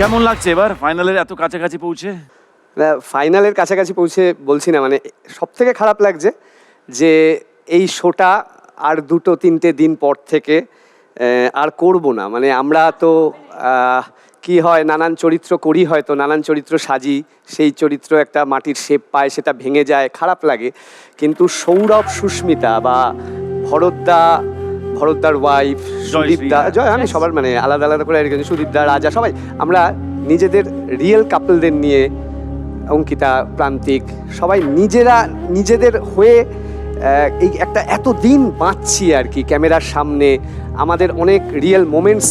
কেমন লাগছে এবার ফাইনালের এত কাছাকাছি পৌঁছে? ফাইনালের কাছাকাছি পৌঁছে বলছি না মানে সব থেকে খারাপ লাগছে যে এই শোটা আর দুটো, তিনটে দিন পর থেকে আর করব না। মানে আমরা তো কি হয়, নানান চরিত্র করি হয়তো, নানান চরিত্র সাজি, সেই চরিত্র একটা মাটির শেপ পায়, সেটা ভেঙে যায়, খারাপ লাগে। কিন্তু সৌরভ, সুস্মিতা বা ভরতদা ভরতদার ওয়াইফ সুদীপদা। জয় আমি সবার মানে আলাদা আলাদা করে সুদীপদা রাজা সবাই। আমরা নিজেদের রিয়েল কাপলদের নিয়ে অঙ্কিতা প্রান্তিক সবাই নিজেরা নিজেদের হয়ে এই একটা এত দিন বাঁচছি আর কি ক্যামেরার সামনে। আমাদের অনেক রিয়েল মোমেন্টস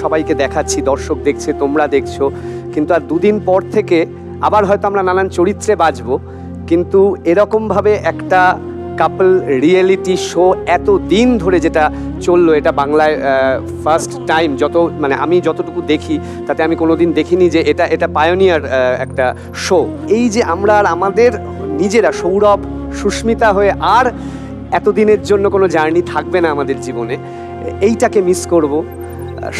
সবাইকে দেখাচ্ছি দর্শক দেখছে তোমরা দেখছ। কিন্তু আর দুদিন পর থেকে আবার হয়তো আমরা নানান চরিত্রে বাঁচবো। কিন্তু এরকমভাবে একটা কাপল রিয়েলিটি শো এত দিন ধরে যেটা চলল, এটা বাংলায় ফার্স্ট টাইম যত মানে আমি যতটুকু দেখি, তাতে আমি কোনোদিন দেখিনি যে এটা এটা পায়োনিয়ার একটা শো এই যে আমরা আর আমাদের নিজেরা, সৌরভ, সুস্মিতা হয়ে আর এতদিনের জন্য কোনো জার্নি থাকবে না আমাদের জীবনে, এইটাকে মিস করব।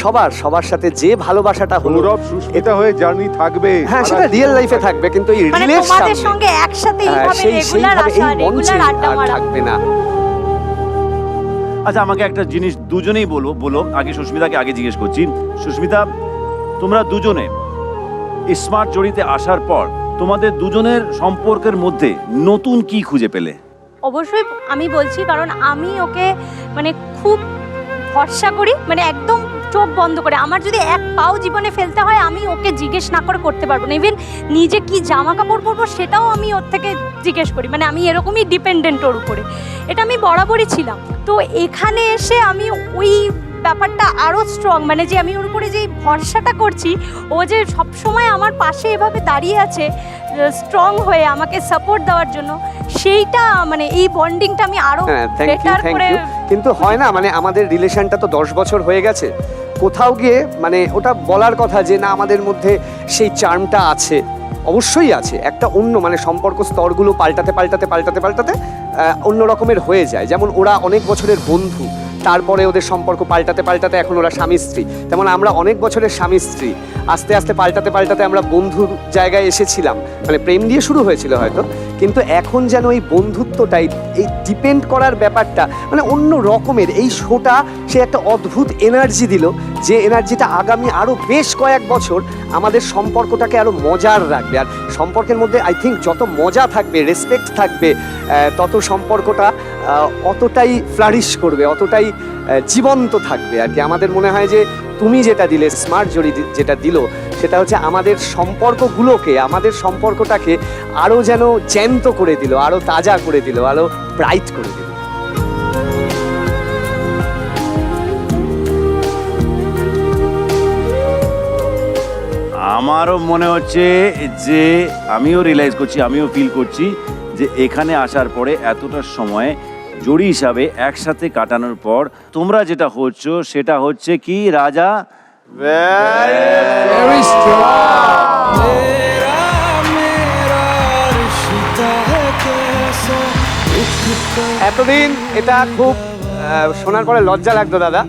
সবার সবার সাথে যে ভালোবাসাটা হলো সৌরভ সুস্মিতা হয়ে জার্নি থাকবে। হ্যাঁ সেটা রিয়েল লাইফে থাকবে কিন্তু এই মানে তোমাদের সামনে সঙ্গে একসাথে এইভাবে রেগুলার আসা রেগুলার আড্ডা মারা। থাকবে না। আচ্ছা আমাকে একটা জিনিস দুজনেই বলো বলো আগে সুস্মিতাকে আগে জিজ্ঞেস করছি। সুস্মিতা তোমরা দুজনে স্মার্ট জড়িতে আসার পর তোমাদের দুজনের সম্পর্কের মধ্যে নতুন কি খুঁজে পেলে? অবশ্যই আমি বলছি কারণ আমি ওকে মানে খুব ভরসা করি মানে একদম চোখ বন্ধ করে। আমার যদি এক পাও জীবনে ফেলতে হয়, আমি ওকে জিজ্ঞেস না করে করতে পারব না। ইভেন নিজে কি জামা কাপড় পরবো, সেটাও আমি ওর থেকে জিজ্ঞেস করি। মানে আমি এরকমই ডিপেন্ডেন্ট ওর উপরে। এটা আমি বরাবরই ছিলাম। তো এখানে এসে আমি ওই ব্যাপারটা আরও স্ট্রং মানে যে আমি ওর উপরে যে ভরসাটা করছি ও যে সবসময় আমার পাশে এভাবে দাঁড়িয়ে আছে স্ট্রং হয়ে আমাকে সাপোর্ট দেওয়ার জন্য সেইটা মানে এই বন্ডিংটা আমি আরও হ্যাঁ বেটার করে কিন্তু হয় না মানে আমাদের রিলেশনটা তো দশ বছর হয়ে গেছে। কোথাও গিয়ে মানে ওটা বলার কথা যে না আমাদের মধ্যে সেই চার্মটা আছে। অবশ্যই আছে একটা অন্য মানে সম্পর্ক স্তরগুলো পাল্টাতে পাল্টাতে পাল্টাতে পাল্টাতে অন্য রকমের হয়ে যায়। যেমন ওরা অনেক বছরের বন্ধু তারপরে ওদের সম্পর্ক পাল্টাতে পাল্টাতে এখন ওরা স্বামী স্ত্রী। তেমন আমরা অনেক বছরের স্বামী স্ত্রী। আস্তে আস্তে পাল্টাতে পাল্টাতে আমরা বন্ধুর জায়গায় এসেছিলাম। মানে প্রেম দিয়ে শুরু হয়েছিল হয়তো। কিন্তু এখন যেন এই বন্ধুত্বটাই, এই ডিপেন্ড করার ব্যাপারটা মানে অন্য রকমের। এই শোটা সে একটা অদ্ভুত এনার্জি দিল, যে এনার্জিটা আগামী আরও বেশ কয়েক বছর আমাদের সম্পর্কটাকে আরও মজার রাখবে। আর সম্পর্কের মধ্যে আই থিঙ্ক যত মজা থাকবে রেসপেক্ট থাকবে তত সম্পর্কটা অতটাই ফ্লারিশ করবে, অতটাই জীবন্ত থাকবে। আর কি আমাদের মনে হয় যে, তুমি যেটা দিলে স্মার্ট দি- যেটা দিল সেটা হচ্ছে আমাদের সম্পর্কগুলোকে, আমাদের সম্পর্কটাকে আরও যেন জ্যান্ত করে দিল আরও তাজা করে দিল আরও ব্রাইট করে দিল। আমারও মনে হচ্ছে যে আমিও রিয়েলাইজ করছি, আমিও ফিল করছি যে এখানে আসার পরে এতটা সময় জড়ি হিসাবে একসাথে কাটানোর পর তোমরা যেটা হচ্ছ সেটা হচ্ছে কি রাজা? এতদিন এটা খুব শোনার পরে লজ্জা লাগতো দাদা।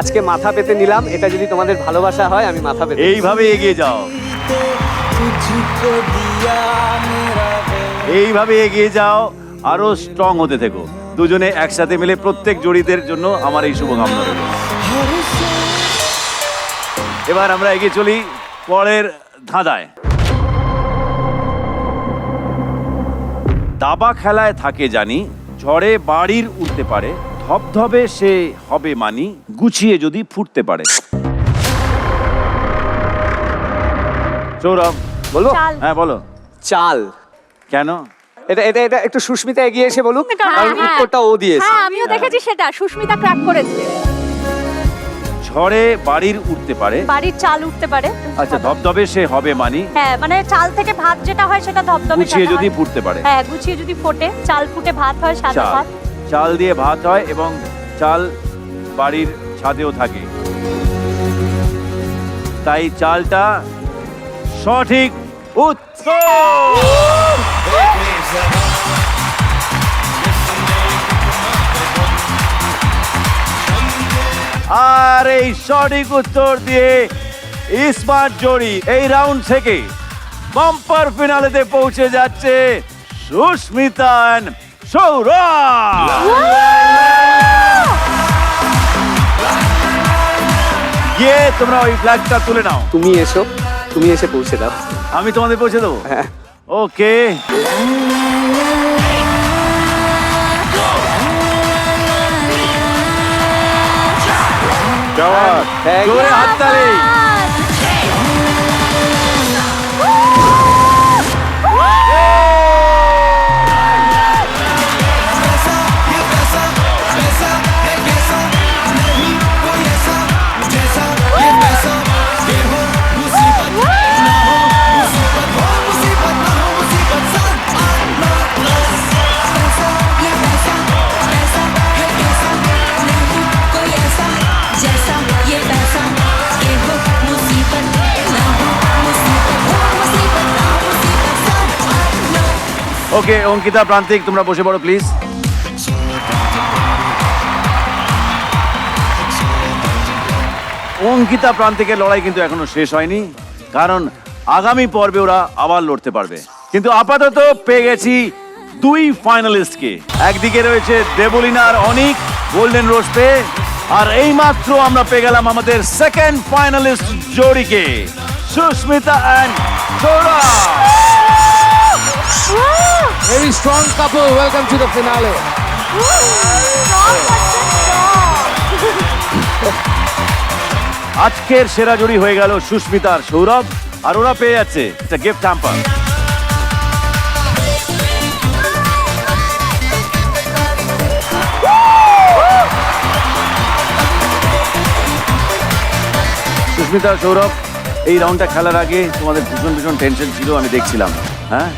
আজকে মাথা পেতে নিলাম এটা যদি তোমাদের ভালোবাসা হয় আমি মাথা পেতে এইভাবে এগিয়ে যাও। এইভাবে এগিয়ে যাও আরও স্ট্রং হতে থেকো। দুজনে একসাথে মিলে প্রত্যেক জড়িতের জন্য আমার এই শুভকামনা রইল। এবার আমরা এগিয়ে চলি পরের ধাঁধায়। দাবা খেলায় থাকে জানি ঝড়ে বাড়ির উঠতে পারে ধবধবে সে হবে মানি গুছিয়ে যদি ফুটতে পারে। সৌরভ বলব চাল। হ্যাঁ বলো। চাল। কেন? এটা এটা এটা একটু সুস্মিতা এগিয়ে এসে বলুক। হ্যাঁ, কারণ হ্যাঁ। উত্তরটা ও দিয়েছে। হ্যাঁ আমিও দেখেছি সেটা। সুস্মিতা ক্র্যাক করেছে। ঝড়ে বাড়ির উঠতে পারে। বাড়ির চাল উঠতে পারে। আচ্ছা ধবধবে সে হবে মানি। হ্যাঁ মানে চাল থেকে ভাত যেটা হয় সেটা ধবধবে গুছিয়ে যদি ফুটতে পারে। হ্যাঁ গুছিয়ে যদি ফোটে চাল ফুটে ভাত হয় সাদা ভাত। চাল দিয়ে ভাত হয় এবং চাল বাড়ির ছাদেও থাকে। তাই চালটা সঠিক উত্তর আর এই সঠিক উত্তর দিয়ে স্মার্ট জোড়ি এই রাউন্ড থেকে বাম্পার ফিনালেতে পৌঁছে যাচ্ছে সুস্মিতা and সৌরভ। গিয়ে তোমরা ওই ফ্ল্যাগটা তুলে নাও। তুমি এসো তুমি এসে পৌঁছে দাও। আমি তোমাদের পৌঁছে দেবো? হ্যাঁ। ওকে you. জোরে হাততালি ওকে অঙ্কিতা প্রান্তিক, তোমরা বসে পড়ো প্লিজ অঙ্কিতা প্রান্তিকের লড়াই কিন্তু এখনও শেষ হয়নি, কারণ আগামী পর্বে ওরা আবার লড়তে পারবে। কিন্তু আপাতত পেয়ে গেছি দুই ফাইনালিস্টকে একদিকে রয়েছে দেবলিনা আর অনিক গোল্ডেন রোজ পেয়ে, আর এই মাত্র আমরা পেয়ে গেলাম আমাদের second finalist জোড়িকে, Susmita and Sourav. Very strong couple. Welcome to the finale. আজকের সেরা জুড়ি হয়ে গেল সুস্মিতা আর সৌরভ, আর ওরা পেয়ে যাচ্ছে একটা গিফট হ্যাম্পার সুস্মিতা, সৌরভ, এই রাউন্ডটা খেলার আগে তোমাদের ভীষণ ভীষণ টেনশন ছিল, আমি দেখছিলাম হ্যাঁ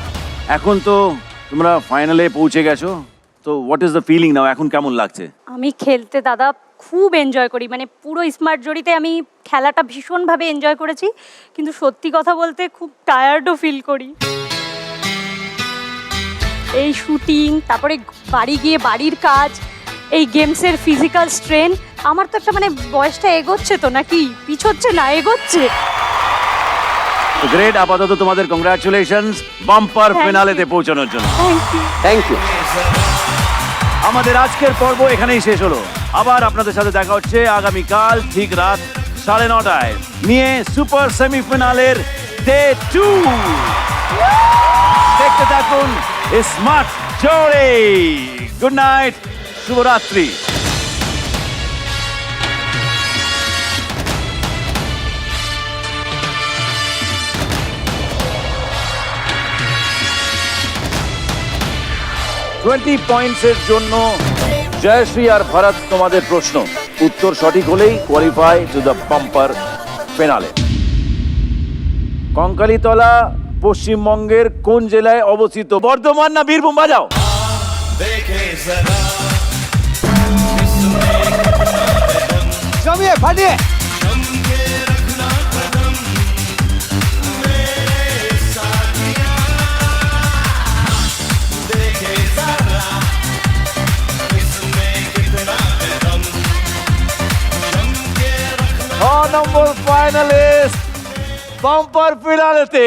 এখন তো তোমরা ফাইনালে পৌঁছে গেছো, তো what is the feeling now এখন কেমন লাগছে? আমি খেলতে দাদা খুব এনজয় করি মানে পুরো স্মার্ট জড়িতে আমি খেলাটা ভীষণভাবে এনজয় করেছি, কিন্তু সত্যি কথা বলতে খুব টায়ার্ডও ফিল করি। এই শুটিং তারপরে বাড়ি গিয়ে বাড়ির কাজ, এই গেমসের ফিজিক্যাল স্ট্রেন আমার তো একটা মানে বয়সটা এগোচ্ছে তো নাকি? পিছোচ্ছে না, এগোচ্ছে। গ্রেট আপাতত তোমাদের কংগ্রাচুলেশনস বাম্পার Thank ফিনালেতে পৌঁছানোর জন্য। থ্যাংক ইউ থ্যাংক ইউ আমাদের আজকের পর্ব এখানেই শেষ হলো। আবার আপনাদের সাথে দেখা হচ্ছে আগামীকাল ঠিক রাত সাড়ে নটায়। নিয়ে সুপার সেমিফিনালের ডে টু দেখতে থাকুন স্মার্ট জোরে গুড নাইট শুভরাত্রি। টোয়েন্টি পয়েন্টসের জন্য জয়শ্রী আর ভরত তোমাদের প্রশ্ন। উত্তর সঠিক হলেই qualify to the bumper finale Kankalitala পশ্চিমবঙ্গের কোন জেলায় অবস্থিত? বর্ধমান না বীরভূম? বাজাও। ফাটিয়ে। নম্বর ফাইনালিস্ট বাম্পার ফিনালেতে